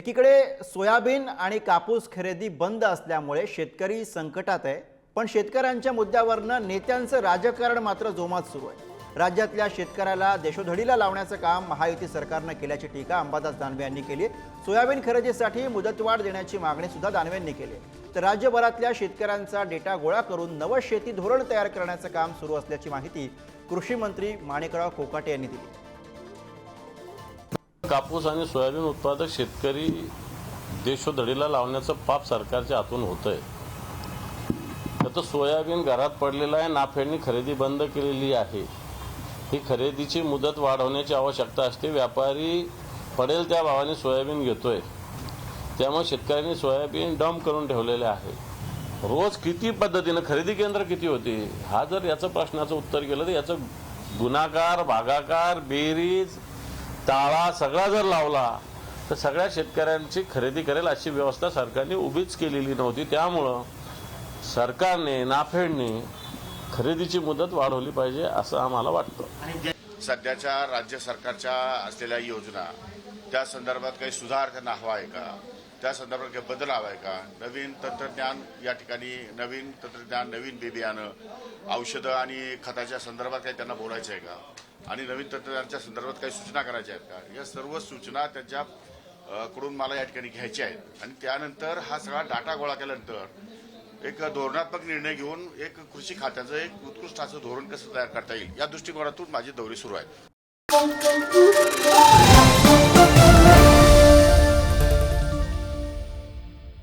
एकीकडे सोयाबीन आणि कापूस खरेदी बंद असल्यामुळे शेतकरी संकटात आहे पण शेतकऱ्यांच्या मुद्द्यावरनं नेत्यांचं राजकारण मात्र जोमात सुरू आहे. राज्यातल्या शेतकऱ्याला देशोधडीला लावण्याचं काम महायुती सरकारनं केल्याची टीका अंबादास दानवे यांनी केली सोयाबीन खरेदीसाठी मुदतवाढ देण्याची मागणी सुद्धा दानवे यांनी केली तर राज्यभरातल्या शेतकऱ्यांचा डेटा गोळा करून नवं शेती धोरण तयार करण्याचं काम सुरू असल्याची माहिती कृषी मंत्री माणिकराव कोकाटे यांनी दिली. कापूस आणि सोयाबीन उत्पादक शेतकरी देशोधडीला लावण्याचं पाप सरकारच्या हातून आहे तर सोयाबीन घरात पडलेलं आहे नाफेडनी खरेदी बंद केलेली आहे. ही खरेदीची मुदत वाढवण्याची आवश्यकता असते. व्यापारी पडेल त्या भावाने सोयाबीन घेतोय. त्यामुळे शेतकऱ्यांनी सोयाबीन डंप करून ठेवलेले आहे. रोज किती पद्धतीनं खरेदी केंद्र किती होती? हा जर याचं प्रश्नाचं उत्तर केलं तर याचं गुणाकार भागाकार बेरीज ताळा सगळा जर लावला तर सगळ्या शेतकऱ्यांची खरेदी करेल अशी व्यवस्था सरकारने उभीच केलेली नव्हती. त्यामुळं सरकारने नाफेडने खरेदीची मुदत वाढवली पाहिजे असं आम्हाला वाटतं. सध्याच्या राज्य सरकारच्या असलेल्या योजना त्या संदर्भात काही सुधार त्यांना हवा आहे का? त्या संदर्भात काही बदल हवा आहे का? नवीन तंत्रज्ञान या ठिकाणी नवीन तंत्रज्ञान नवीन बी बियाणं औषधं आणि खताच्या संदर्भात काही त्यांना बोलायचं आहे का? आणि नवीन तंत्रज्ञानाच्या संदर्भात काही सूचना करायच्या आहेत का? या सर्व सूचना त्यांच्या कडून मला या ठिकाणी घ्यायच्या आहेत. आणि त्यानंतर हा सगळा डाटा गोळा केल्यानंतर एक धोरणात्मक निर्णय घेऊन एक कृषी खात्याचं एक उत्कृष्ट असं धोरण कसं तयार करता येईल? या दृष्टिकोनातून माझी दौरी सुरू आहे.